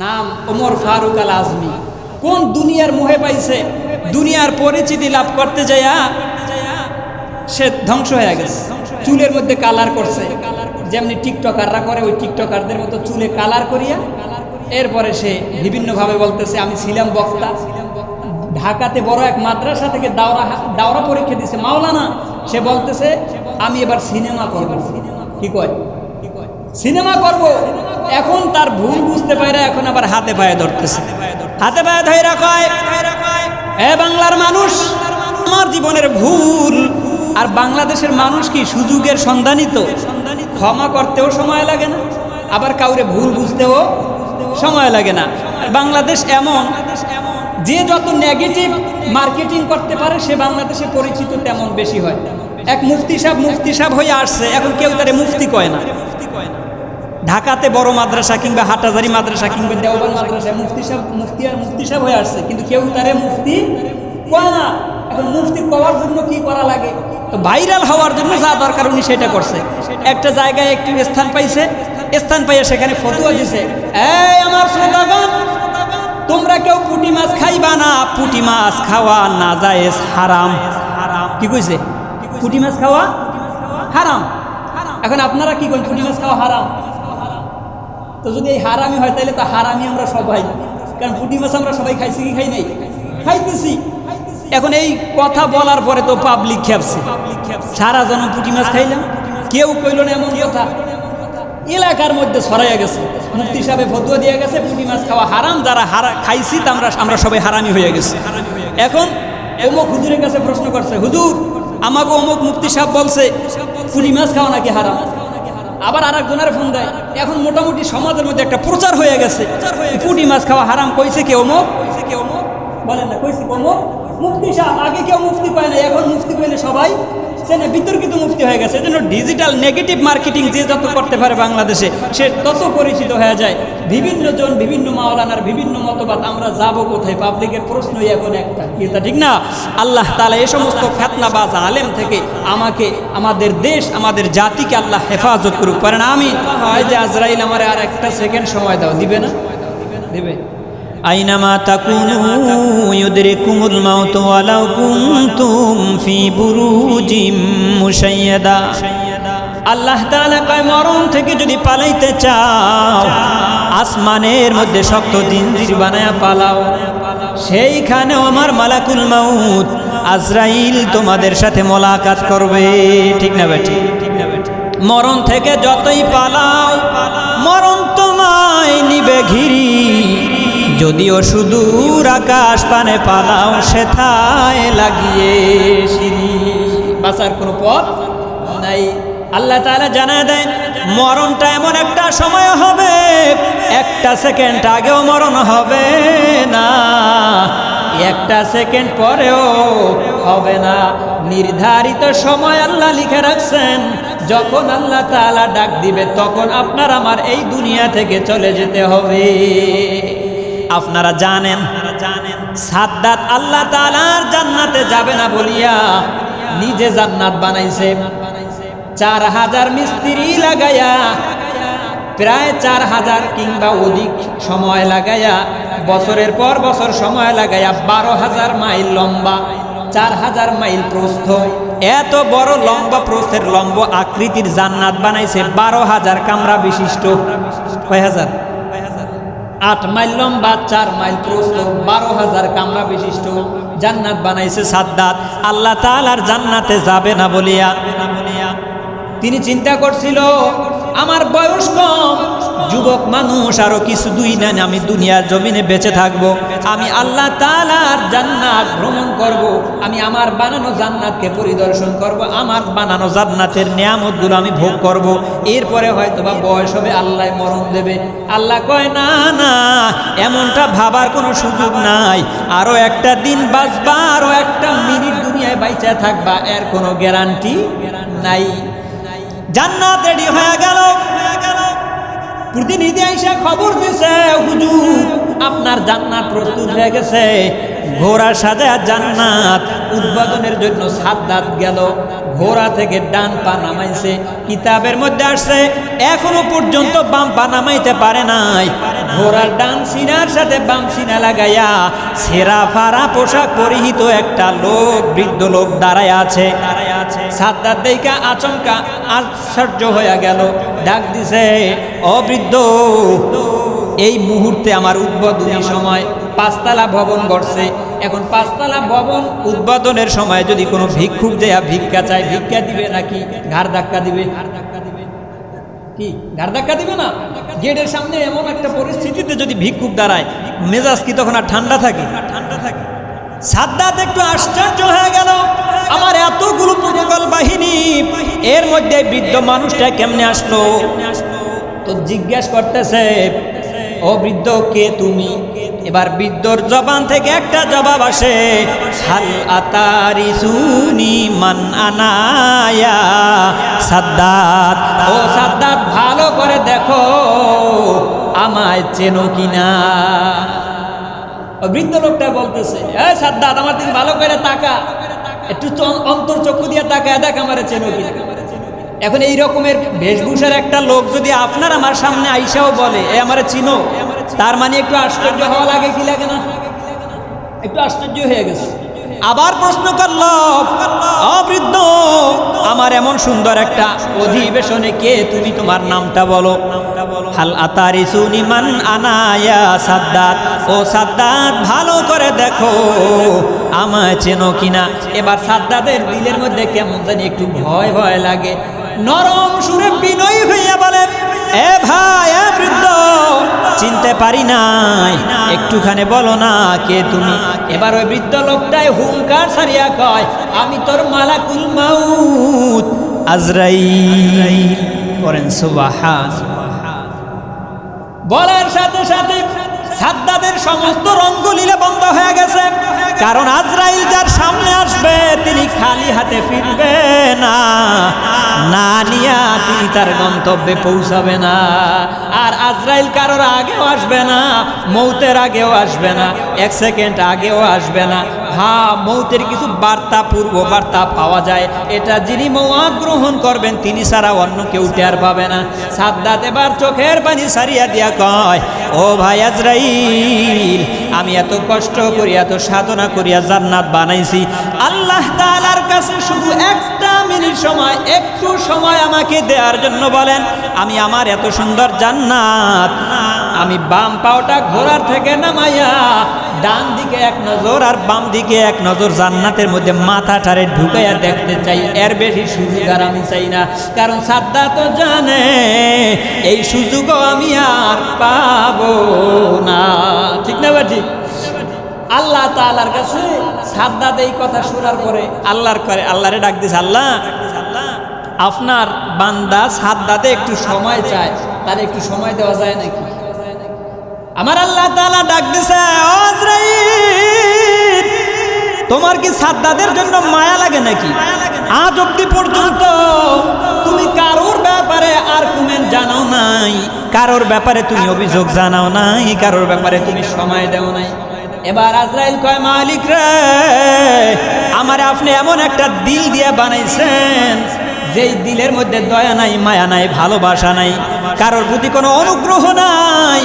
নাম ওমর ফারুক আল আজমি কোন দুনিয়ার মোহে পাইছে? দুনিয়ার পরিচিতি লাভ করতে যাইয়া সে ধ্বংস হয়ে গেছে। চুলের মধ্যে কালার করছে। যেমনি টিকটকাররা করে, ওই টিকটকারদের মতো চুলে কালার করিয়া এরপরে সে বিভিন্নভাবে বলতেছে, আমি ছিলাম বক্তা। ঢাকাতে বড় এক মাদ্রাসা থেকে দাওরা দাওরা পরীক্ষা দিছে। মাওলানা, সে বলতেছে, আমি এবার সিনেমা করব। সিনেমা কি কয়? সিনেমা করব। এখন তার ভুল বুঝতে পারে এখন আবার হাতে পায়ে ধরতেছে। হাতে পায়ে ধরে রাখায় বাংলার মানুষ, আমার জীবনের ভুল। আর বাংলাদেশের মানুষ কি সুযোগের সন্ধানই তো? ক্ষমা করতেও সময় লাগে না, আবার কাউরে ভুল বুঝতেও সময় লাগে না। বাংলাদেশ এমন, যে যত নেগেটিভ মার্কেটিং করতে পারে, সে বাংলাদেশে পরিচিত তেমন বেশি হয়। এক মুফতি সাহেব মুফতি সাহেব হয়ে আসছে, এখন কেউ তারে মুফতি কয় না। ঢাকাতে বড় মাদ্রাসা কিংবা হাটাজারি মাদ্রাসা কিংবা দেওবান মাদ্রাসা, মুফতি সাহেব, মুফতি আর মুফতি সাহেব হয়ে আসছে, কিন্তু কেউ তারে মুফতি কয় না। এখন মুফতি করার জন্য কি করা লাগে? ভাইরাল হওয়ার জন্য যা দরকার উনি সেটা করছে। একটা জায়গায় একটু স্থান পাইছে, স্থান পাইয়া সেখানে ফতুয়া দিছে। এই আমার শ্রোতাগণ, তোমরা কেউ পুটি মাছ খাইবা না, পুটি মাছ খাওয়া না যায় হারাম। কি কইছে? পুটি মাছ খাওয়া হারাম। এখন আপনারা কি করেন? পুটি মাছ খাওয়া হারাম। তো যদি এই হারামি হয়, তাহলে তো হারামি আমরা সবাই। কারণ পুটি মাছ আমরা সবাই খাইছি কি খাই নাই? খাইতেছি। এখন এই কথা বলার পরে তো পাবলিক খেপছে। সারা জন পুটি মাছ খাইলাম। কেউ কইল না এমন কথা। এলাকার মধ্যে ছড়াইয়া গেছে। মুফতি সাহেব ফতুয়া দিয়ে গেছে, পুঁটি মাছ খাওয়া হারাম, যারা হারা, খাইছি, তা আমরা আমরা সবাই হারামি হয়ে গেছে। এখন অমুক হুজুরের কাছে প্রশ্ন করছে, হুজুর আমাকে অমুক মুক্তি সাহেব বলছে পুলি মাছ খাওয়া নাকি হারাম? আবার আর একজনের ফোন দেয়, এখন মোটামুটি সমাজের মধ্যে একটা প্রচার হয়ে গেছে। পুটি মাছ খাওয়া হারাম কইছে কে অমুক? বলেন না, কইছে অমুক? মুক্তি সাহেব, আগে কেউ মুক্তি পায় না এখন মুক্তি পেলে সবাই সেটা বিতর্কিত মুক্তি হয়ে গেছে এজন্য ডিজিটাল নেগেটিভ মার্কেটিং যে যত করতে পারে বাংলাদেশে, সে তত পরিচিত হয়ে যায়। বিভিন্ন জন, বিভিন্ন মাওলানার বিভিন্ন মতবাদ, আমরা যাব কোথায়? পাবলিকের প্রশ্নই এখন একটা। ঠিক না? আল্লাহ তালা এ সমস্ত ফেতনাবাজ আলেম থেকে আমাকে, আমাদের দেশ, আমাদের জাতিকে আল্লাহ হেফাজত করুক। পারেন আমি হয় যে আজরাইল, আমার আর একটা সেকেন্ড সময় দাও। দিবে না? দিবে। আইনামা তাকুনু ইউদরিকুমুল মাউত ওয়ালাউ কুনতুম ফি বুরুজিম মুশাইয়াদা। আল্লাহ তাআলা কয়, মরণ থেকে যদি পালাইতে চাও, আসমানের মধ্যে শক্ত জিনজির বানায়া পালাও। সেইখানে আমার মালাকুল মাউত আজরাইল তোমাদের সাথে মোলাকাত করবে। ঠিক না বেটি মরণ থেকে যতই পালাও, মরণ তোমায় নিবে ঘিরি। যদিও সুদূর আকাশ পানে পালাও, সেথায় লাগিয়ে বাঁচার কোনো পথ নাই। আল্লাহ তাআলা জানা দেন, মরণটা এমন একটা সময় হবে, একটা সেকেন্ড আগেও মরণ হবে না, একটা সেকেন্ড পরেও হবে না। নির্ধারিত সময় আল্লাহ লিখে রাখছেন, যখন আল্লাহ তাআলা ডাক দিবে, তখন আপনার আমার এই দুনিয়া থেকে চলে যেতে হবে। আপনারা জানেন, সাদ্দাত আল্লাহ তাআলার জান্নাতে যাবে না বলিয়া নিজে জান্নাত বানাইছে। চার হাজার মিস্ত্রি লাগাইয়া, প্রায় চার হাজার কিংবা অধিক সময় লাগাইয়া, বছরের পর বছর সময় লাগাইয়া বারো হাজার মাইল লম্বা, চার হাজার মাইল প্রস্থ। এত বড় লম্বা প্রস্থের লম্ব আকৃতির জান্নাত বানাইছে বারো হাজার কামরা বিশিষ্ট। কয় হাজার? আট মাইল লম্বা, চার মাইল প্রস্ত বারো হাজার কামরা বিশিষ্ট। জান্নাত বানাইছে সাদ্দাত। আল্লাহ তালার জান্নাতে যাবে না বলিয়া। তিনি চিন্তা করছিল আমার বয়স কম যুবক মানুষ, আরও কিছু দুই না আমি দুনিয়ার জমিনে বেঁচে থাকব। আমি আল্লাহ তালার জান্নাত ভ্রমণ করব। আমি আমার বানানো জান্নাতকে পরিদর্শন করব। আমার বানানো জান্নাতের নিয়ামতগুলো আমি ভোগ করব। এরপরে হয়তো বা বয়স হবে, আল্লাহ মরণ দেবে আল্লাহ কয়, না না, এমনটা ভাবার কোনো সুযোগ নাই আরও একটা দিন বাঁচবা, আরও একটা মিনিট দুনিয়ায় বাইচা থাকবা এর কোনো গ্যারান্টি নাই জান্নাত রেডি হয়ে গেল। প্রতিনিধি আইসা খবর দিছে, হুজুর, আপনার জান্নাত প্রস্তুত হয়ে গেছে। ঘোড়া সাজা জান্নাত উদ্বোধনের জন্য সাদ্দাত গেল। ঘোড়া থেকে ডান পা নামাইছে, কিতাবের মধ্যে আসছে, এখনও পর্যন্ত বাম পা নামাইতে পারে নাই। ঘোড়ার ডান সিনার সাথে বাম সিনা লাগাইয়া সেরা ফারা পোশাক পরিহিত একটা লোক, বৃদ্ধ লোক দাঁড়ায় আছে। সাদ্দাত দেইকা আচমকা আশ্চর্য হয়ে গেল। ডাক দিছে অবৃদ্ধ এই মুহূর্তে আমার উদ্বোধনী সময়। পাঁচতলা ভবন গড়ছে। এখন পাঁচতলা ভবন উদ্বোধনের সময় যদি কোনো ভিক্ষুক দেয়া ভিক্ষা চায়, ভিক্ষা দিবে নাকি? ঘাড় ধাক্কা দিবে। কি? ঘাড় ধাক্কা দিবে না? গেটের সামনে এমন একটা পরিস্থিতিতে যদি ভিক্ষুক দাঁড়ায়, মেজাজ কি তখন আর ঠান্ডা থাকে ঠান্ডা থাকে? সাদ্দাত একটু আশ্চর্য হয়ে গেল। আমার এতগুলো প্রটোকল বাহিনী, এর মধ্যে বৃদ্ধ মানুষটা কেমনে আসলো? তো জিজ্ঞেস করতেছে, ও বৃদ্ধ, কে তুমি? এবার বৃদ্ধর জবান থেকে একটা জবাব আসে, হাল আতারি সুনি মান আনায়া সাদ্দাত। ও সাদ্দাত, ভালো করে দেখো, আমায় চেনো কিনা? বৃদ্ধ লোকটা বলতেছে হ্যাঁ সাদ্দাত, আমার দিকে ভালো করে তাকা। একটু অন্তর চক্ষু দিয়ে তাকা দেখ আমার চেনো এখন এই রকমের বেশভূষার একটা লোক যদি আপনার আমার সামনে আইসাও বলে, এ আমার চিনো। তার মানে একটু আশ্চর্য হওয়া লাগে, কি লাগে না? একটু আশ্চর্য হয়ে গেছে। আবার প্রশ্ন করল অবৃদ্ধ আমার এমন সুন্দর একটা অধিবেশনে কে তুমি তোমার নামটা বলো? হাল আতারি সুনিমান আনায়া সাদ্দাত। ও সাদ্দাত, ভালো করে দেখো, আমায় চেনো কিনা? এবার সাদ্দাদের দিলের মধ্যে কেমন জানি একটু ভয় ভয় লাগে। নরম সুরে বিনয়ী হইয়া বলে, এ ভাই, এ বৃদ্ধ, চিনতে পারি নাই। একটুখানে বলো না কে তুমি? এবার ওই বৃদ্ধ লোকটাই হুঙ্কার সারিয়া কয়, আমি তোর মালাকুল মাউত, আজরাইল। করেন, সুবাহান বলার সাথে সাথে সাদ্দাদের সমস্ত রঙ্গলীলা বন্ধ হয়ে গেছে। কারণ আজরাইল যার সামনে আসবে, তিনি খালি হাতে ফিরবে না। না নিয়া তিনি তার গন্তব্যে পৌঁছাবে না। আর আজরাইল কারোর আগেও আসবে না, মৌতের আগেও আসবে না, এক সেকেন্ড আগেও আসবে না। হ্যাঁ মৌতের কিছু বার্তা, পূর্ব বার্তা পাওয়া যায়। এটা যিনি মৌয়া গ্রহণ করবেন, তিনি ছাড়া অন্য কেউ টের পাবে না। সাদ্দাত এবার চোখের পানি সারিয়া দিয়া কয়, ও ভাই আজরাইল, আমি এত কষ্ট করি, এত সাধনা করিয়া জান্নাত বানাইছি। আল্লাহ তাআলার কাছে শুধু একটা মিনিট সময়, একটু সময় আমাকে দেওয়ার জন্য বলেন, আমি আমার এত সুন্দর জান্নাত, আমি বাম পাওটা ঘোড়ার থেকে নামাইয়া ডান দিকে এক নজর আর বাম দিকে এক নজর জান্নাতের মধ্যে মাথা মাথাটারে ঢুকাইয়া দেখতে চাই। এর বেশি সুযোগ আর আমি চাই না। কারণ সাদ্দা তো জানে, এই সুযোগও আমি আর পাবো না। ঠিক না বা ঠিক? আল্লাহ তাআলার কাছে সাদ্দাত এই কথা শোনার পরে আল্লাহর করে আল্লাহরে ডাক দিছে আল্লাহ আপনার বান্দা সাদ্দাতে একটু সময় চায় তার একটু সময় দেওয়া যায় নাকি? আমার আল্লাহ তাআলা ডাক দিছে "ও আজরাইল, তোমার কি সাদ্দাদের জন্য মায়া লাগে নাকি? আজ অব্দি পর্যন্ত তুমি কারোর ব্যাপারে আর কুমেন জানাও নাই কারোর ব্যাপারে তুমি অভিযোগ জানাও নাই কারোর ব্যাপারে তুমি সময় দেও নাই। এবার আজরাইল কয়, মালিক রে, আমার আপনি এমন একটা দিল দিয়ে বানাইছেন, যেই দিলের মধ্যে দয়া নাই, মায়া নাই, ভালোবাসা নাই, কারোর প্রতি কোনো অনুগ্রহ নাই।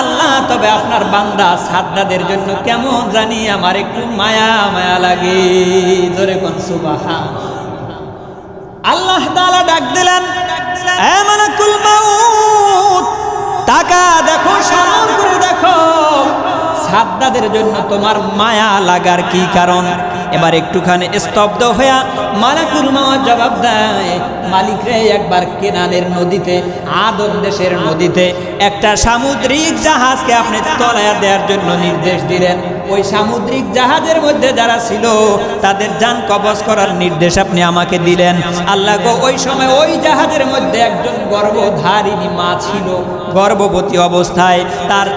আল্লাহ, তবে আপনার বান্দা সাদ্দাদের জন্য কেমন জানি আমার একটু মায়া মায়া লাগে। জোরে কোন সুবাহা আল্লাহ তাআলা ডাক দিলেন টাকা দেখো স্মরণ করে দেখো সাদ্দাদের জন্য তোমার মায়া লাগার কি কারণ? এবার একটুখানি স্তব্ধ হইয়া মালাকুল মাওয়া জবাব দেয়, মালিক রে, একবার কেনানের নদীতে আদর দেশের নদীতে, একটা সামুদ্রিক জাহাজকে আপনি তলায়া দেওয়ার জন্য নির্দেশ দিলেন। ওই সামুদ্রিক জাহাজের মধ্যে যারা ছিল, তাদের যান কবজ করার নির্দেশ আপনি আমাকে দিলেন। আল্লাহ গো, ওই সময় ওই জাহাজের মধ্যে একজন গর্ভধারিণী মা ছিল, গর্ভবতী অবস্থায়। তার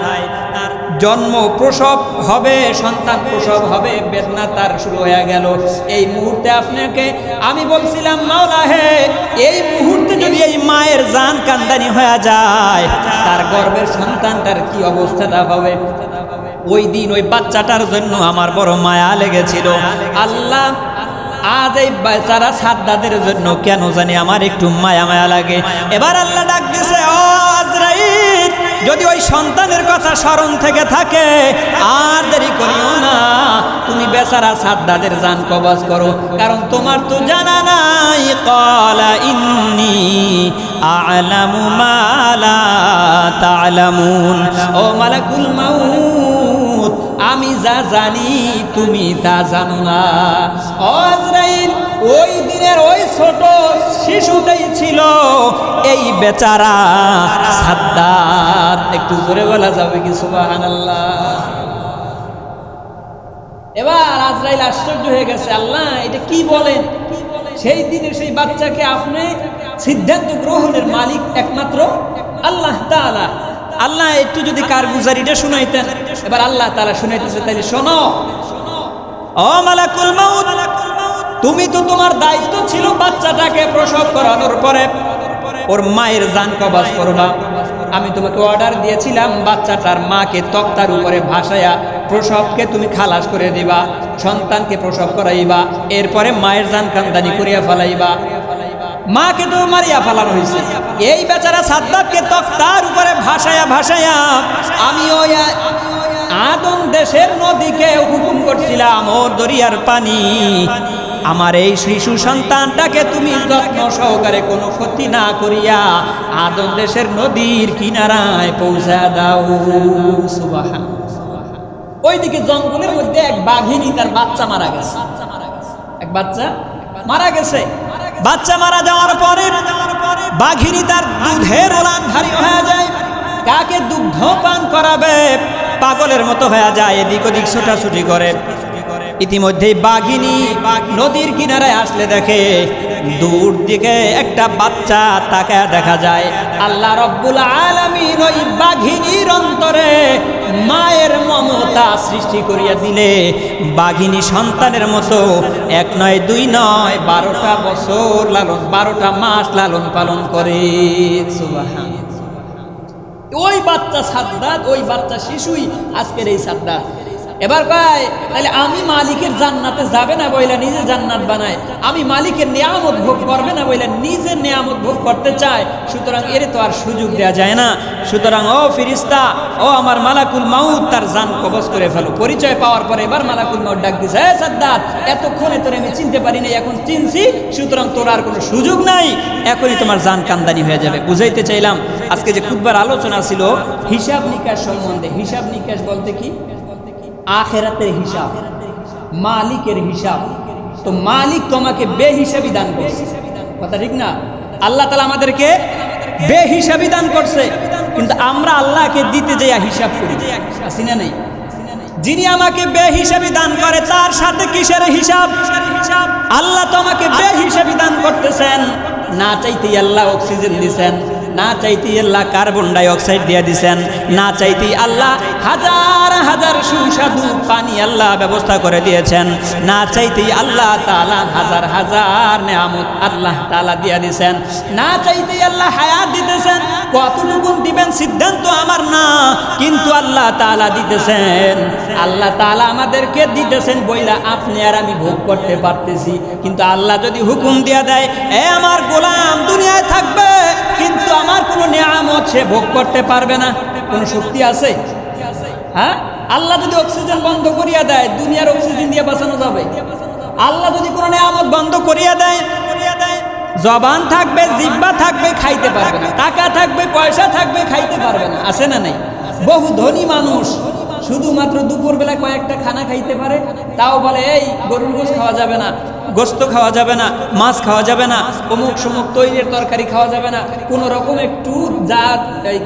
জন্ম প্রসব হবে, সন্তান প্রসব হবে, বেদনা তার শুরু হয়ে গেল। এই মুহূর্তে আপনাকে আমি বলছিলাম, মাওলা হে, এই মুহূর্তে যদি এই মায়ের জান কান্দানি হয়ে যায়, তার গর্ভের সন্তানটার কি অবস্থাটা হবে? ওই দিন ওই বাচ্চাটার জন্য আমার বড় মায়া লেগেছিল। আল্লাহ, আজ এই বেচারা সাদ্দাদের জন্য কেন জানি আমার একটু মায়া মায়া লাগে। এবার আল্লাহ ডাক দিছে, ও আজরাইল! যদি ওই সন্তানের কথা স্মরণ থেকে থাকে, আর দেরি করিও না। তুমি বেচারা সাদ্দাদের জান কবজ করো, কারণ তোমার তো জানা নাই। কলা ইন্নি আলামু মালা তালামুন। ও মালাকুল মাউত, আমি যা জানি তুমি তা জানো না। ও আজরাইল ওই দিনের ওই ছোট শিশুটাই ছিল এই বেচারা সাদ্দাত। একটু জোরে বলা যাবে কি, সুবহানাল্লাহ? এবার আজরাইল আশ্চর্য হয়ে গেছে, আল্লাহ, এটা কি বলেন? সেই দিনে সেই বাচ্চাকে আপনি সিদ্ধান্ত গ্রহণের মালিক একমাত্র আল্লাহ তাআলা। আল্লাহ, একটু যদি কারগুজারিটা শুনাইতেন। এবার আল্লাহ তাআলা শুনাইতেছে, তাইলে শোনো। ও মালাকুল মাউত তুমি তো তোমার দায়িত্ব ছিল বাচ্চাটাকে প্রসব করানোর পরে। ওর মায়ের জান কবাজ করবা আমি তোমাকে অর্ডার দিয়েছিলাম, বাচ্চাটার মাকে তক্তার উপরে ভাসায়া প্রসবকে তুমি খালাস করে দিবা, সন্তানকে প্রসব করাইবা, এরপরে মায়ের জান কান্দানি করিয়া ফেলাইবা। মাকে তো মারিয়া ফেলানো হয়েছে এই বেচারা সাদ্দাতকে তক্তার উপরে ভাসায়া ভাসায়া আমি ওই আদম দেশের নদীকে হুকুম করছিলাম, ওর দরিয়ার পানি। আমার এই শিশু সন্তানটাকে তুমি যত্ন সহকারে কোনো ক্ষতি না করিয়া আদম দেশের নদীর কিনারায় পৌঁছা দাও। সুবাহা ওইদিকে জঙ্গলের মধ্যে এক বাঘিনী তার বাচ্চা মারা গেছে। এক বাচ্চা মারা গেছে। বাচ্চা মারা যাওয়ার পরে বাঘিনী তার দুধের ওলানধারী হয়ে যায়। কাকে দুগ্ধ পান করাবে? পাগলের মতো হয়ে যায়, এদিক ওদিক ছোটাছুটি করে। ইতিমধ্যেই বাঘিনী নদীর কিনারায় আসলে দেখে, দূর দিকে একটা বাচ্চা তাকে দেখা যায়। আল্লাহ রব্বুল আলামিন ওই বাঘিনীর অন্তরে মায়ের মমতা সৃষ্টি করিয়া দিলে। বাঘিনী সন্তানের মতো এক নয়, দুই নয়, বারোটা বছর লালন, বারোটা মাস লালন পালন করে। ওই বাচ্চা সাদ্দাত, ওই বাচ্চা শিশুই আজকের এই সাদ্দাত। এবার কয় তাহলে আমি মালিকের জান্নাতে যাবে না বইলা নিজে জান্নাত বানায়। আমি মালিকের নিয়ামত ভোগ করবে না বইলা নিজে নিয়ামত ভোগ করতে চায়। সুতরাং এর তো আর সুযোগ দেওয়া যায় না। সুতরাং, ও ফিরিস্তা, ও আমার মালাকুল মাউত, তার জান কবজ করে ফেলো। পরিচয় পাওয়ার পরে এবার মালাকুল মাউত ডাক দিছে হ্যাঁ সাদ্দাত, এতক্ষণে তোর আমি চিনতে পারিনি এখন চিনছি, সুতরাং তোর আর কোনো সুযোগ নাই। এখনই তোমার জান কান্দানি হয়ে যাবে। বুঝাইতে চাইলাম, আজকে যে খুববার আলোচনা ছিল, হিসাব নিকাশ সম্বন্ধে, হিসাব নিকাশ বলতে কি? আখেরাতের হিসাব, মালিকের হিসাব। তো মালিক তোমাকে বেহিসাবি দান করছে। কথা ঠিক না? আল্লাহ তালা আমাদেরকে বেহিসাবি দান করছে। কিন্তু আমরা আল্লাহকে দিতে যাইয়া হিসাব করি। আসি না নেই? যিনি আমাকে বেহিসাবি দান করে, তার সাথে কিসের হিসাব? আল্লাহ তোমাকে বে বেহিসাবি দান করতেছেন। না চাইতেই আল্লাহ অক্সিজেন দিছেন। না চাইতে আল্লাহ কার্বন ডাইঅক্সাইড দিয়ে দিছেন, না চাইতে আল্লাহ হাজার হাজার সুস্বাদু পানি আল্লাহ ব্যবস্থা করে দিয়েছেন, না চাইতে আল্লাহ তালা হাজার হাজার নেয়ামত আল্লাহ তালা দিয়ে দিছেন, না চাইতে আল্লাহ হায়াত দিতেছেন। কতটুকু দিবেন সিদ্ধান্ত আমার না। কিন্তু আল্লাহ তালা দিতেছেন। আল্লাহ তালা আমাদেরকে দিতেছেন বইলা আপনি আর আমি ভোগ করতে পারতেছি। কিন্তু আল্লাহ যদি হুকুম দিয়া দেয়, এ আমার গোলাম, দুনিয়ায় থাকবে, কিন্তু আমার কোনো নিয়ামত সে ভোগ করতে পারবে না। কোনো শক্তি আছে? হ্যাঁ? আল্লাহ যদি অক্সিজেন বন্ধ করিয়া দেয়, দুনিয়ার অক্সিজেন দিয়ে বাঁচানো যাবে। আল্লাহ যদি কোনো নিয়ামত বন্ধ করিয়া দেয়, জবান থাকবে জিব্বা থাকবে, খাইতে পারবে না। টাকা থাকবে আছে না নাই? বহু ধনী মানুষ শুধুমাত্র দুপুরবেলা কয়েকটা খানা খাইতে পারে, তাও বলে, এই, গরুর গোস খাওয়া যাবে না, গোস্ত খাওয়া যাবে না, মাছ খাওয়া যাবে না, অমুক সমুক তৈরির তরকারি খাওয়া যাবে না। কোনো রকম একটু যা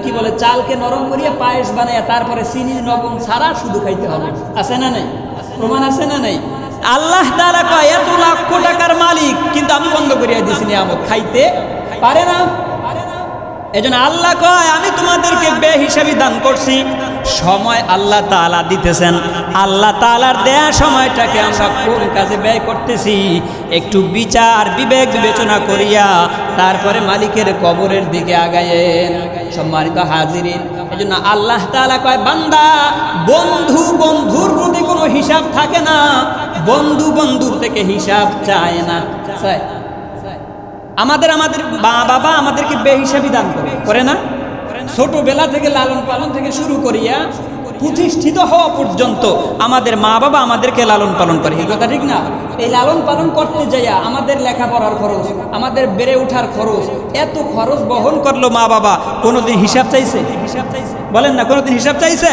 কি বলে, চালকে নরম করিয়া পায়েস বানায় তারপরে চিনি, লবণ ছাড়া শুধু খাইতে হবে। আছে না নাই? প্রমাণ আছে না নাই? আল্লাহ তাআলা কয়, এত লক্ষ টাকার মালিক, কিন্তু আমি বন্ধ করিয়া দিছি নিয়ামত। খাইতে পারে না? এজন্য আল্লাহ কয়, আমি তোমাদেরকে বে হিসাবে দান করছি। সময় আল্লাহ তাআলা দিতেছেন। আল্লাহ তাআলার দেয়া সময়টাকে আমরা কোন কাজে ব্যয় করতেছি? একটু বিচার, বিবেক বিবেচনা করিয়া তারপরে মালিকের কবরের দিকে আগায়েন। সম্মানিত হাজিরিন এই জন্য আল্লাহ তাআলা কয়, বান্দা, বন্ধু বন্ধুর প্রতি কোনো হিসাব থাকে না। বন্ধু বন্ধুর থেকে হিসাব চায় না। চায়। আমাদের আমাদের মা বাবা আমাদেরকে বেহিসাবি দান করে। করে না? ছোটবেলা থেকে লালন পালন থেকে শুরু করিয়া প্রতিষ্ঠিত হওয়া পর্যন্ত আমাদের মা বাবা আমাদেরকে লালন পালন করে। এই কথা ঠিক না? এই লালন পালন করতে যাইয়া আমাদের লেখাপড়ার খরচ, আমাদের বেড়ে ওঠার খরচ, এত খরচ বহন করল মা বাবা। কোনোদিন হিসাব চাইছে হিসাব চাইছে? বলেন না, কোনোদিন হিসাব চাইছে?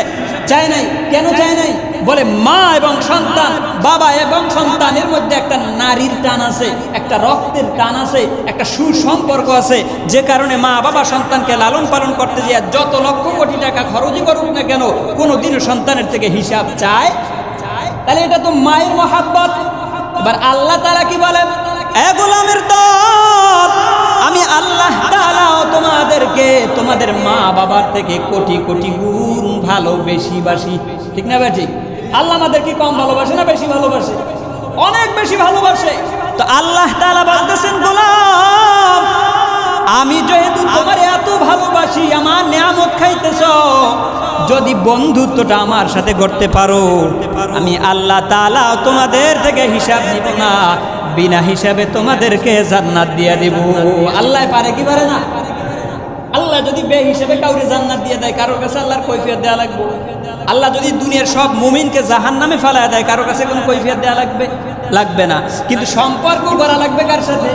চায় নাই। কেন চায় নাই? বলে মা এবং সন্তান, বাবা এবং সন্তানের মধ্যে একটা নারীর টান আছে, একটা রক্তের টান আছে, একটা সুসম্পর্ক আছে। যে কারণে মা, বাবা, সন্তানকে লালন পালন করতে গিয়ে যত লক্ষ কোটি টাকা খরচই করুক না কেন কোনো দিনও সন্তানের থেকে হিসাব চায়? তাহলে এটা তো মায়ের মহাব্বত। এবার আল্লাহ তারা কি বলেন? গোলামের দল, আমি আল্লাহ তাআলাও তোমাদেরকে, তোমাদের মা বাবার থেকে কোটি কোটি গুণ ভালো বেশি বাসি ঠিক না ঠিক? আল্লাহ আমাদেরকে কম ভালোবাসে না বেশি ভালোবাসে? অনেক বেশি ভালোবাসে। তো আল্লাহ তাআলা বলতেছেন, গোলাম, আমি যেহেতু তোমার এত ভালোবাসি, আমার নিয়ামত খাইতেছ, যদি বন্ধুত্বটা আমার সাথে করতে পারো, আমি আল্লাহ তাআলা তোমাদের থেকে হিসাব নিব না, বিনা হিসাবে তোমাদেরকে জান্নাত দিয়ে দিব। আল্লাহ পারে কি পারে না? আল্লাহ যদি বে হিসেবে কাউরে জান্নাত দিয়ে দেয়, কারোর কাছে আল্লাহর কৈফিয়ত দেওয়া লাগবে। আল্লাহ যদি দুনিয়ার সব মুমিনকে জাহান নামে ফেলায় দেয়, কারোর কাছে কোনো কৈফিয়ত দেওয়া লাগবে? লাগবে না। কিন্তু সম্পর্ক করা লাগবে কার সাথে?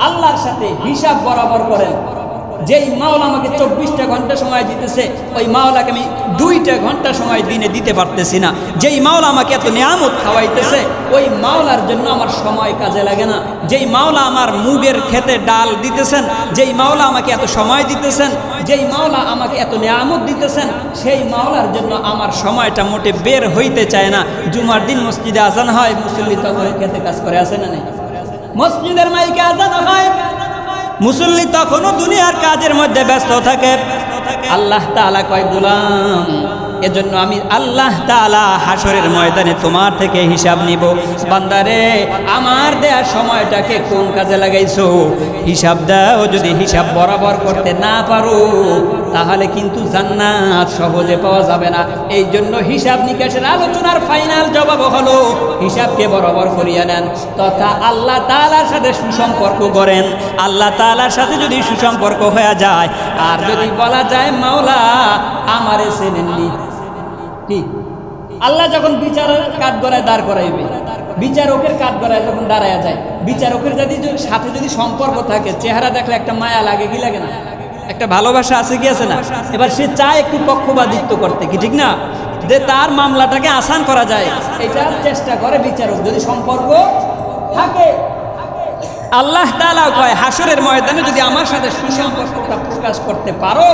আল্লাহর সাথে। হিসাব বরাবর করেন। যেই মাওলা আমাকে চব্বিশটা ঘণ্টা সময় দিতেছে, ওই মাওলাকে আমি দুইটা ঘণ্টা সময় দিনে দিতে পারতেছি না। যেই মাওলা আমাকে এত নিয়ামত খাওয়াইতেছে, ওই মাওলার জন্য আমার সময় কাজে লাগে না। যেই মাওলা আমার মুগের খেতে ডাল দিতেছেন, যেই মাওলা আমাকে এত সময় দিতেছেন, যেই মাওলা আমাকে এত নিয়ামত দিতেছেন, সেই মাওলার জন্য আমার সময়টা মোটে বের হইতে চায় না। জুমার দিন মসজিদে আজান হয়, মুসল্লি তখন খেতে কাজ করে আসে না নেই? মসজিদের মাইকে আজান হয় মুসল্লি তখনও দুনিয়ার কাজের মধ্যে ব্যস্ত থাকে। আল্লাহ তালা কয় গোলাম এজন্য আমি আল্লাহ তাআলা হাসরের ময়দানে তোমার থেকে হিসাব নিব। বান্দারে, আমার দেয়া সময়টাকে কোন কাজে লাগাইছো? হিসাব দাও, যদি হিসাব বরাবর করতে না পারো, তাহলে কিন্তু জান্নাত সহজে পাওয়া যাবে না। এই জন্য হিসাব নিকাশের আলোচনার ফাইনাল জবাব হলো, হিসাবকে বরাবর করিয়া নেন। তথা আল্লাহ তালার সাথে সুসম্পর্ক করেন। আল্লাহ তালার সাথে যদি সুসম্পর্ক হয়ে যায়, আর যদি বলা যায়, মাওলা, আমারে চেনেননি। কি? আল্লাহ যখন বিচারের কাঠ গড়ায় দাঁড় করাইবে, বিচারকের কাঠ গড়ায় যখন দাঁড়ায় যায়, বিচারকের যদি সাথে যদি সম্পর্ক থাকে, চেহারা দেখলে একটা মায়া লাগে, কি লাগে না? একটা ভালোবাসা আছে কি আছে না? এবার সে চায় একটু পক্ষপাতিত্ব করতে, কি ঠিক না? যে তার মামলাটাকে আসান করা যায়। এটার চেষ্টা করে বিচারক, যদি সম্পর্ক থাকে। আল্লাহ তালা কয় হাসরের ময়দানে যদি আমার সাথে সুসম্পর্কটা প্রকাশ করতে পারো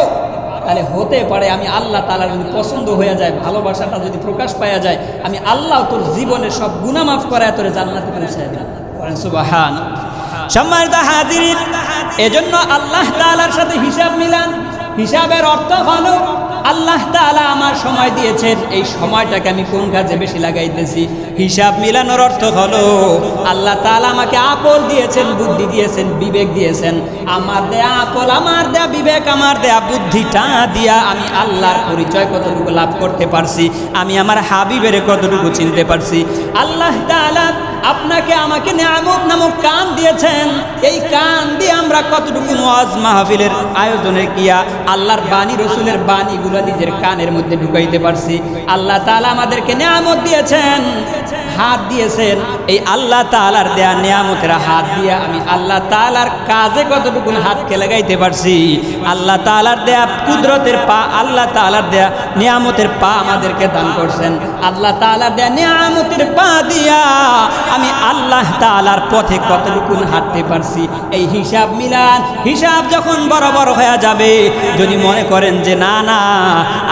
তাহলে হতে পারে আমি আল্লাহ তালা যদি পছন্দ হয়ে যায়, ভালোবাসাটা যদি প্রকাশ পাওয়া যায়, আমি আল্লাহ তোর জীবনের সব গুণা মাফ করে তোর জান্নাতে পৌঁছায় সুবাহান সম্মানিত হাজির এজন্য আল্লাহ তালার সাথে হিসাব মিলান। হিসাবের অর্থ হলো আল্লাহ তাআলা আমার সময় দিয়েছেন। এই সময়টাকে আমি কোন কাজে বেশি লাগাইতেছি? হিসাব মিলানোর অর্থ হলো, আল্লাহ তাআলা আমাকে আকল দিয়েছেন, বুদ্ধি দিয়েছেন, বিবেক দিয়েছেন। আমার দেয়া আকল আমার দেয়া বিবেক, আমার দেয়া বুদ্ধিটা দিয়া আমি আল্লাহর পরিচয় কতটুকু লাভ করতে পারছি, আমি আমার হাবিবের কতটুকু চিনতে পারছি। আল্লাহ তাআলা আপনাকে আমাকে নিয়ামত নামক কান দিয়েছেন। এই কান দিয়ে আমরা কতটুকু ওয়াজ মাহফিলের আয়োজনে গিয়া আল্লাহর বাণী, রসুলের বাণীগুলো নিজের কানের মধ্যে ঢুকাইতে পারছি। আল্লাহ তালা আমাদেরকে নিয়ামত দিয়েছেন। হাত দিয়েছেন, এই আল্লাহ তাআলার দেয়া নিয়ামতের হাত দিয়ে আমি আল্লাহ তালার কাজে কতটুকু হাতকে লাগাইতে পারছি? আল্লাহ তালার দেয়া কুদরতের পা, আল্লাহ তাআলার দেয়া নিয়ামতের পা আমাদেরকে দান করছেন। আল্লাহ তাআলার দেয়া নিয়ামতের পা দিয়া আমি আল্লাহ তাআলার পথে কতটুকু হাঁটতে পারছি? এই হিসাব মিলান, হিসাব যখন বরাবর হয়ে যাবে, যদি মনে করেন যে না না,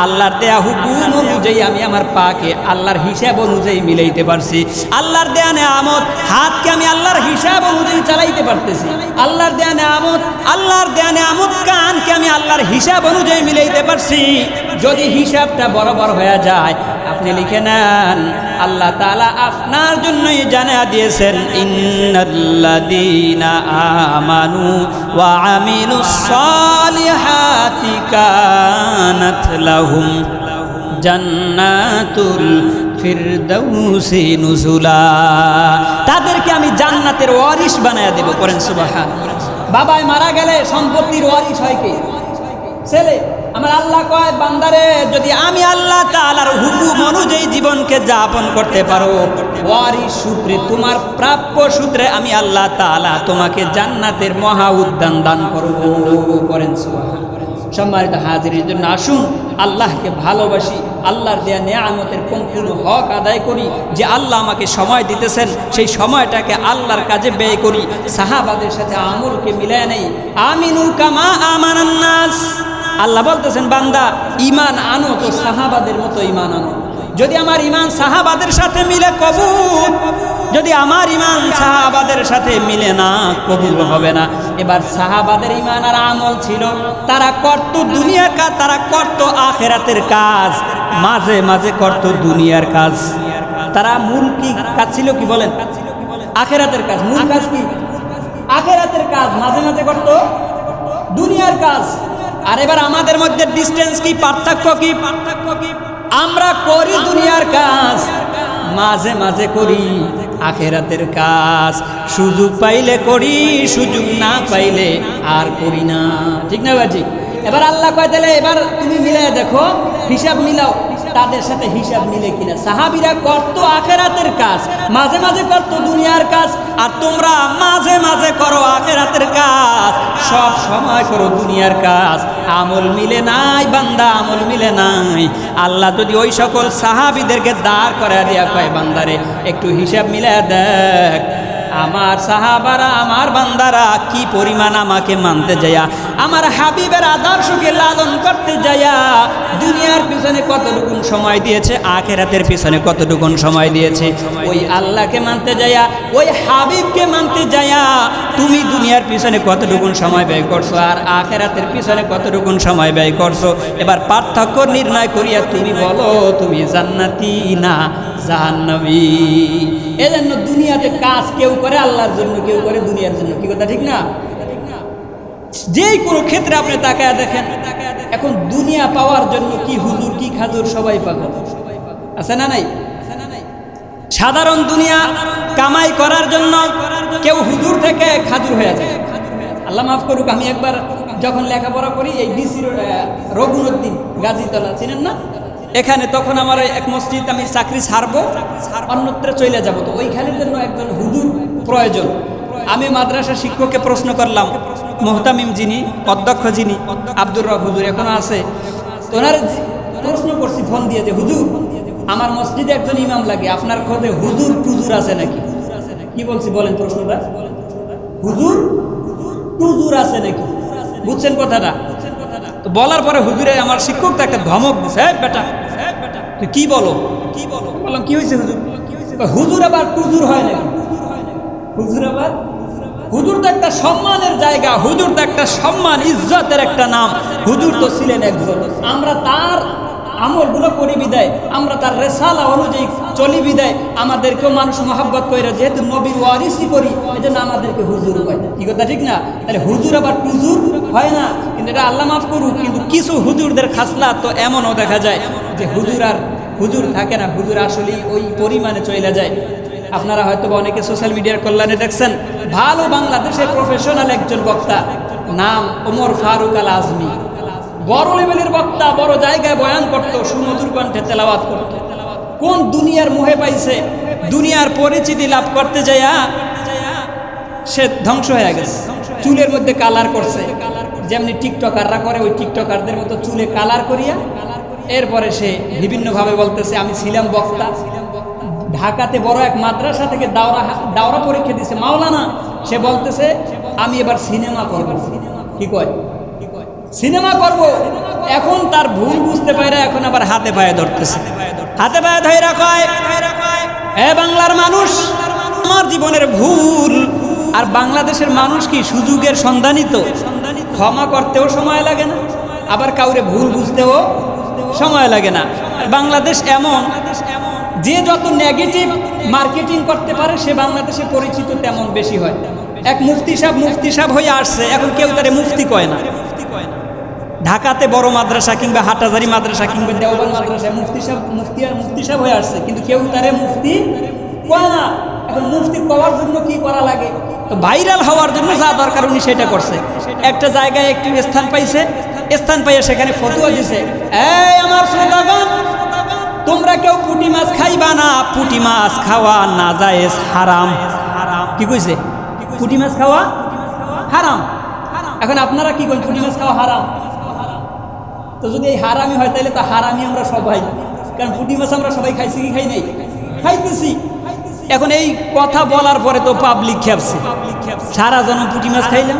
আল্লাহর দেয়া হুকুম অনুযায়ী আমি আমার পাকে আল্লাহর হিসাব অনুযায়ী মিলাইতে পারছি। পারতেছি। আল্লাহর দেয়া নেয়ামত, হাতকে আমি আল্লাহর হিসাব অনুযায়ী চালাইতে পারতেছি। আল্লাহর দেয়া নেয়ামত, আল্লাহর দেয়া নেয়ামত কানকে আমি আল্লাহর হিসাব অনুযায়ী মিলাইতে পারছি। যদি হিসাবটা বরাবর হয়ে যায়, আপনি লিখে নেন, আল্লাহ তাআলা আপনার জন্যই জানা দিয়েছেন, ইন্নাল্লাযীনা আমানু ওয়া আমিলুস সালিহাতি কানাত লাহুম জান্নাতুল নুজুলা। তাদেরকে আমি জান্নাতের ওয়ারিশ বানায়া দেব করেন সুবহান। বাবায় মারা গেলে সম্পত্তির ওয়ারিশ হয় কি? ছেলে, আমার আল্লাহ কয়, বান্দারে, যদি আমি আল্লাহ তাআলার হুকুম অনুযায়ী জীবনকে যাপন করতে পারো, ওয়ারিশ সূত্রে, তোমার প্রাপ্য সূত্রে আমি আল্লাহ তাআলা তোমাকে জান্নাতের মহা উদ্যান দান করব। করেন সুবহান। সম্মানিত হাজিরের জন্য আসুন, আল্লাহকে ভালোবাসি, আল্লাহর দেয়া নেয়ামতের সম্পূর্ণ হক আদায় করি, যে আল্লাহ আমাকে সময় দিতেছেন, সেই সময়টাকে আল্লাহর কাজে ব্যয় করি, সাহাবাদের সাথে আমলকে মিলায় নেই। আমিনু কামা আমার আল্লাহ বলতেছেন, বান্দা ইমান আনো তো সাহাবাদের মতো ইমান আনো। যদি আমার ইমান সাহাবাদের সাথে মিলে, কবুল। যদি আমার ইমান সাহাবাদের সাথে মিলে না, কবুল হবে না। এবার সাহাবাদের ইমান আর আমল ছিল। তারা করত দুনিয়ার কাজ, তারা করত আখেরাতের কাজ। মাঝে মাঝে করত দুনিয়ার কাজ। তারা মূল কি কাজ ছিল কি বলেন? আখেরাতের কাজ। মূল কাজ কি? আখেরাতের কাজ। মাঝে মাঝে করতো দুনিয়ার কাজ। আর এবার আমাদের মধ্যে ডিস্টেন্স কি পার্থক্য কি? পার্থক্য কি? আমরা করি দুনিয়ার কাজ, মাঝে মাঝে করি আখেরাতের কাজ। সুযোগ পাইলে করি, সুযোগ না পাইলে আর করি না। ঠিক না বাজি? এবার আল্লাহ কয়, তাহলে এবার তুমি মিলাই দেখো, হিসাব মিলাও। তাদের সাথে হিসাব মিলে কিনা। সাহাবিরা করতো আখেরাতের কাজ, মাঝে মাঝে করতো দুনিয়ার কাজ, আর তোমরা মাঝে মাঝে করো আখেরাতের কাজ। সব সময় করো দুনিয়ার কাজ। আমল মিলে নাই, বান্দা, আমল মিলে নাই। আল্লাহ যদি ওই সকল সাহাবিদেরকে দাঁড় করে দিয়া কয়, বান্দারে, একটু হিসাব মিলে দেখ। আমার সাহাবারা, আমার বান্দারা কি পরিমাণ আমাকে মানতে যায়া? আমার হাবিবের আদর্শকে লালন করতে যায়া দুনিয়ার পিছনে কতটুকুন সময় দিয়েছে, আখেরাতের পিছনে কতটুকুন সময় দিয়েছে? ওই আল্লাহকে মানতে যায়া, ওই হাবিবকে মানতে যায়া তুমি দুনিয়ার পিছনে কতটুকুন সময় ব্যয় করছ আর আখেরাতের পিছনে কতটুকুন সময় ব্যয় করছ? এবার পার্থক্য নির্ণয় করিয়া তুমি বলো, তুমি জান্নাতি না? জাহান্নাবী এজন্য দুনিয়াতে কাজ কেউ করে, আল্লাহর জন্য কেউ করে, দুনিয়ার জন্য। কি কথা ঠিক না? যেই কোনো ক্ষেত্রে আপনি তাকায় দেখেন, এখন দুনিয়া পাওয়ার জন্য কি হুজুর, কি খাজুর, সবাই পাগল। আছে না নাই? সাধারণ দুনিয়া কামাই করার জন্য কেউ হুজুর থেকে খাজুর হয়ে যায়। আল্লাহ মাফ করুক, আমি একবার যখন লেখাপড়া করি, এই ডিসি রঘুনদ্দিন গাজীতলা, চিনেন না? এখানে তখন আমার এক মসজিদ আমি চাকরি ছাড়বো অন্যত্র চলে যাব। তো ওইখানের জন্য একজন হুজুর প্রয়োজন। আমি মাদ্রাসা শিক্ষককে প্রশ্ন করলাম, মোহতামিম যিনি, অধ্যক্ষ যিনি, আব্দুর রব হুজুর এখনও আছে, ওনার প্রশ্ন করছি, ফোন দিয়ে যে, হুজুর, আমার মসজিদে একজন ইমাম লাগে, আপনার খোঁজে হুজুর টুজুর আছে নাকি? কি বলছি বলেন প্রশ্নটা? হুজুর টুজুর আছে নাকি? বুঝছেন কথাটা? বলার পরে হুজুরে আমার শিক্ষক একটা ধমক দিছে, "এই বেটা তুই কি বলো? কি বলো? বললাম কি হয়েছে হুজুর? হুজুর আবার টুজুর হয় না হুজুর আবার? হুজুর তো একটা সম্মানের জায়গা হুজুর তো একটা সম্মান ইজ্জতের একটা নাম। হুজুর তো ছিলেন একজন। আমরা তার আমলগুলো করি বিদায়, আমরা তার রেসালা অনুযায়ী চলি বিদায়। আমাদেরকেও মানুষ মহাব্বত করে যেহেতু নবীর ওয়ারিসই করি এই জন্য আমাদেরকে হুজুর হয় কি কথা ঠিক না? তাহলে হুজুর আবার টুজুর হয় না, কিন্তু এটা আল্লাহ মাফ করুক, কিন্তু কিছু হুজুরদের খাসলা তো এমনও দেখা যায় যে হুজুর আর হুজুর থাকে না, হুজুর আসলে ওই পরিমাণে চলে যায়। আপনারা হয়তো অনেকে সোশ্যাল মিডিয়ার কল্যাণে দেখছেন, ভালো বাংলাদেশের প্রফেশনাল একজন বক্তা, নাম ওমর ফারুক আল আজমি বড় লেভেলের বক্তা, বড় জায়গায় বয়ান করতো, সুমধুর কণ্ঠে তেলাওয়াত করত। কোন দুনিয়ার মোহে পাইছে, দুনিয়ার পরিচিতি লাভ করতে যায়া সে ধ্বংস হয়ে গেছে। চুলের মধ্যে কালার করছে। যেমনি টিকটকাররা করে, ওই টিকটকারদের মতো চুলে কালার করিয়া, এরপরে সে বিভিন্নভাবে বলতেছে, আমি ছিলাম বক্তা। ঢাকাতে বড় এক মাদ্রাসা থেকে দাওরা দাওরা পরীক্ষা দিছে। মাওলানা, সে বলতেছে, আমি এবার সিনেমা করব। কি কয়? সিনেমা করব। এখন তার ভুল বুঝতে পারে এখন আবার হাতে পায়ে ধরতেছে। হাতে পায়ে ধরে রাখায় এ বাংলার মানুষ, আমার জীবনের ভুল। আর বাংলাদেশের মানুষ কি সুযোগের সন্ধানিত ক্ষমা করতেও সময় লাগে না, আবার কাউরে ভুল বুঝতেও সময় লাগে না। বাংলাদেশ এমন, যে যত নেগেটিভ মার্কেটিং করতে পারে, সে বাংলাদেশে পরিচিত তেমন বেশি হয়। এক মুফতি সাহেব মুফতি সাহেব হয়ে আসছে, এখন কেউ তারে মুফতি কয় না মুফতি কয় না। ঢাকাতে বড় মাদ্রাসা কিংবা হাটাজারি মাদ্রাসা কিংবা দেওবান মাদ্রাসা, মুফতি সাহেব, মুফতি আর মুফতি সাহেব হয়ে আসছে, কিন্তু কেউ তারে মুফতি কয় না। এখন মুফতি করার জন্য কি করা লাগে? তো ভাইরাল হওয়ার জন্য যা দরকার উনি সেটা করছে। একটা জায়গায় একটু স্থান পাইছে, স্থান পাইয়া সেখানে ফতুয়া দিছে। এই আমার শ্রোতাগণ, তোমরা কেউ পুঁটি মাছ খাইবা না, পুঁটি মাছ খাওয়া না যায় হারাম। হারাম কি কইছে? পুঁটি মাছ খাওয়া হারাম। এখন আপনারা কি করেন পুঁটি মাছ খাওয়া হারাম? তো যদি এই হারামি হয় তাহলে তা হারামি আমরা সবাই। কারণ পুঁটি মাছ আমরা সবাই খাইছি কি খাই নাই? খাইতেছি। এখন এই কথা বলার পরে তো পাবলিক খেপছে। সারা জন পুঁটি মাছ খাইলাম।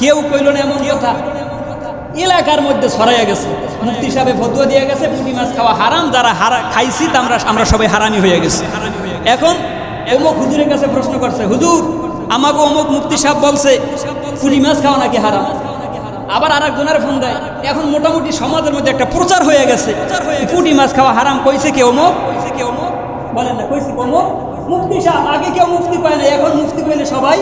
কেউ কইল না এমন কথা। এলাকার মধ্যে ছড়াইয়া গেছে। মুক্তি সাহেব ফতুয়া দিয়ে গেছে, পুঁটি মাছ খাওয়া হারাম, যারা হারা খাইছি, তা আমরা আমরা সবাই হারামি হয়ে গেছি। এখন অমুক হুজুরের কাছে প্রশ্ন করছে, হুজুর আমাকে অমুক মুক্তি সাহেব বলছে, পুঁটি মাছ খাওয়া নাকি হারাম? আবার আর একজনের ফোন দেয়, এখন মোটামুটি সমাজের মধ্যে একটা প্রচার হয়ে গেছে। পুটি মাছ খাওয়া হারাম কইছে কেউ মো কইছে কেউ মো বলেন না, কইছে কেউ মো মুক্তি সাহেব, আগে কেউ মুক্তি পায় না এখন মুক্তি পেলে সবাই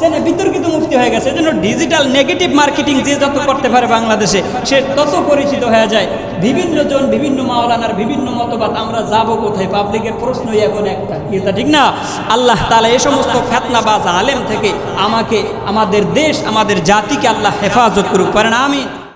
সেটা বিতর্কিত মুক্তি হয়ে গেছে। এজন্য ডিজিটাল নেগেটিভ মার্কেটিং যে যত করতে পারে বাংলাদেশে, সে তত পরিচিত হয়ে যায়। বিভিন্ন জন, বিভিন্ন মাওলানার বিভিন্ন মতবাদ, আমরা যাব কোথায়? পাবলিকের প্রশ্নই এখন একটা। তা ঠিক না? আল্লাহ তালা এ সমস্ত ফেতনাবাজ আলেম থেকে আমাকে, আমাদের দেশ, আমাদের জাতিকে আল্লাহ হেফাজত করুক। পারেন আমি